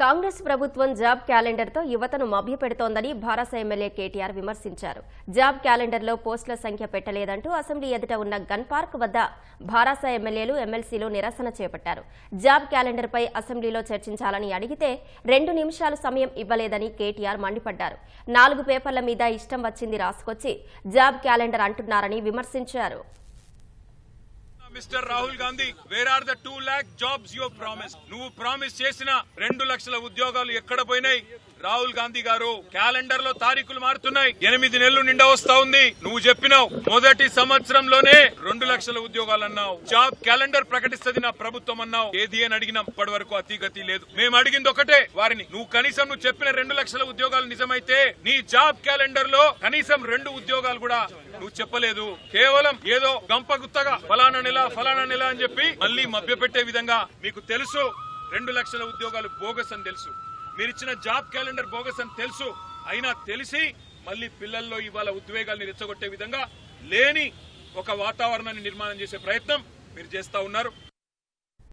కాంగ్రెస్ ప్రభుత్వం జాబ్ క్యాలెండర్తో యువతను మభ్యపెడుతోందని భారస ఎమ్మెల్యే కేటీఆర్ విమర్శించారు. జాబ్ క్యాలెండర్లో పోస్టుల సంఖ్య పెట్టలేదంటూ అసెంబ్లీ ఎదుట ఉన్న గన్ పార్క్ వద్ద భారస ఎమ్మెల్యేలు ఎమ్మెల్సీలు నిరసన చేపట్టారు. జాబ్ క్యాలెండర్పై అసెంబ్లీలో చర్చించాలని అడిగితే రెండు నిమిషాలు సమయం ఇవ్వలేదని కేటీఆర్ మండిపడ్డారు. నాలుగు పేపర్ల మీద ఇష్టం వచ్చింది రాసుకొచ్చి జాబ్ క్యాలెండర్ అంటున్నారని విమర్శించారు. Mister Rahul Gandhi where are the two lakh jobs your promise నువ్వు ప్రామిస్ చేసిన రెండు లక్షల ఉద్యోగాలు ఎక్కడ పోయినాయి? రాహుల్ గాంధీ గారు క్యాలెండర్లో తారీఖులు మారుతున్నాయి. ఎనిమిది నెలలు నిండా వస్తా ఉంది. నువ్వు చెప్పినావు. మొదటి సంవత్సరంలోనే రెండు లక్షల ఉద్యోగాలు అన్నావు జాబ్ క్యాలెండర్ ప్రకటిస్తుంది నా ప్రభుత్వం అన్నావు. ఏది అని అడిగినాం ఇప్పటి వరకు అతిగతి లేదు. మేము అడిగింది ఒకటే వారిని నువ్వు కనీసం నువ్వు చెప్పిన రెండు లక్షల ఉద్యోగాలు నిజమైతే నీ జాబ్ క్యాలెండర్లో కనీసం రెండు ఉద్యోగాలు కూడా నువ్వు చెప్పలేదు. కేవలం ఏదో గంపగుత్తగా ఫలానా నెల ఫలానా నెల అని చెప్పి మళ్ళీ మభ్యపెట్టే విధంగా మీకు తెలుసు. రెండు లక్షల ఉద్యోగాలు బోగస్ అని తెలుసు. మీరిచ్చిన జాబ్ క్యాలెండర్ బోగస్ అని తెలుసు. అయినా తెలిసి మళ్ళీ పిల్లల్లో ఇవాళ ఉద్వేగాల్ని రెచ్చగొట్టే విధంగా లేని ఒక వాతావరణాన్ని నిర్మాణం చేసే ప్రయత్నం మీరు చేస్తా ఉన్నారు.